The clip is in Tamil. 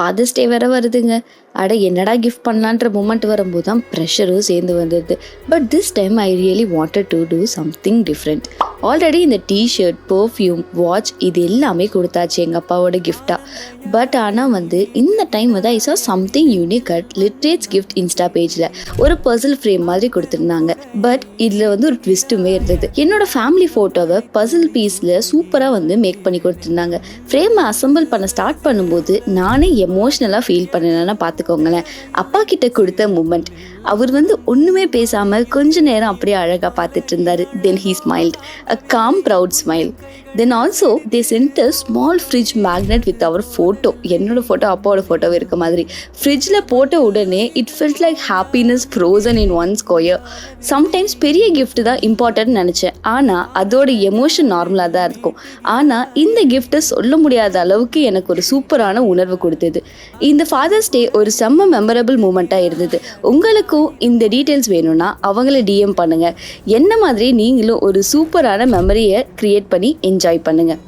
ஃபாதர்ஸ் டே வேற வருதுங்க. அட என்னடா கிஃப்ட் பண்ணலான்ற மூமெண்ட் வரும்போது தான் ப்ரெஷரும் சேர்ந்து வந்துடுது but this time I really wanted to do something different already இந்த டிஷர்ட் பர்ஃப்யூம் வாட்ச் இது எல்லாமே கொடுத்தாச்சு எங்கள் அப்பாவோட கிஃப்டாக பட் ஆனால் வந்து இந்த டைம் வந்து I saw something unique at லிட்ரேட்ஸ் gift Insta பேஜில் ஒரு பர்சல் ஃப்ரேம் மாதிரி கொடுத்துருந்தாங்க. பட் இதில் வந்து ஒரு ட்விஸ்ட்டுமே இருந்தது. என்னோட ஃபேமிலி ஃபோட்டோவை பசில் பீஸில் சூப்பராக வந்து மேக் பண்ணி கொடுத்துருந்தாங்க. ஃப்ரேமை அசம்பிள் பண்ண ஸ்டார்ட் பண்ணும்போது நானே எமோஷ்னலாக ஃபீல் பண்ணேன்னா பார்த்துக்கோங்களேன். அப்பா கிட்ட கொடுத்த மூமெண்ட் அவர் வந்து ஒன்றுமே பேசாமல் கொஞ்ச நேரம் அப்படியே அழகாக பார்த்துட்டு இருந்தார். Then he smiled a calm, proud smile. Then also they sent small fridge magnet with our photo என்னோட ஃபோட்டோ அப்பாவோட ஃபோட்டோ இருக்க மாதிரி. ஃப்ரிட்ஜில் போட்ட உடனே it felt like happiness frozen in one square sometimes பெரிய கிஃப்ட் தான் இம்பார்ட்டன்ட் நினச்சேன். ஆனால் அதோட எமோஷன் நார்மலாக தான் இருக்கும். ஆனால் இந்த கிஃப்ட்டை சொல்ல முடியாத அளவுக்கு எனக்கு ஒரு சூப்பரான உணர்வு கொடுத்தது. இந்த ஃபாதர்ஸ் டே ஒரு செம்ம மெமரபிள் மூமெண்ட்டாக இருந்தது. உங்களுக்கும் இந்த டீட்டெயில்ஸ் வேணும்னா அவங்கள டிஎம் பண்ணுங்கள் என்ன மாதிரி நீங்களும் ஒரு சூப்பரான மெமரியை க்ரியேட் பண்ணி என்ஜாய் பண்ணுங்கள்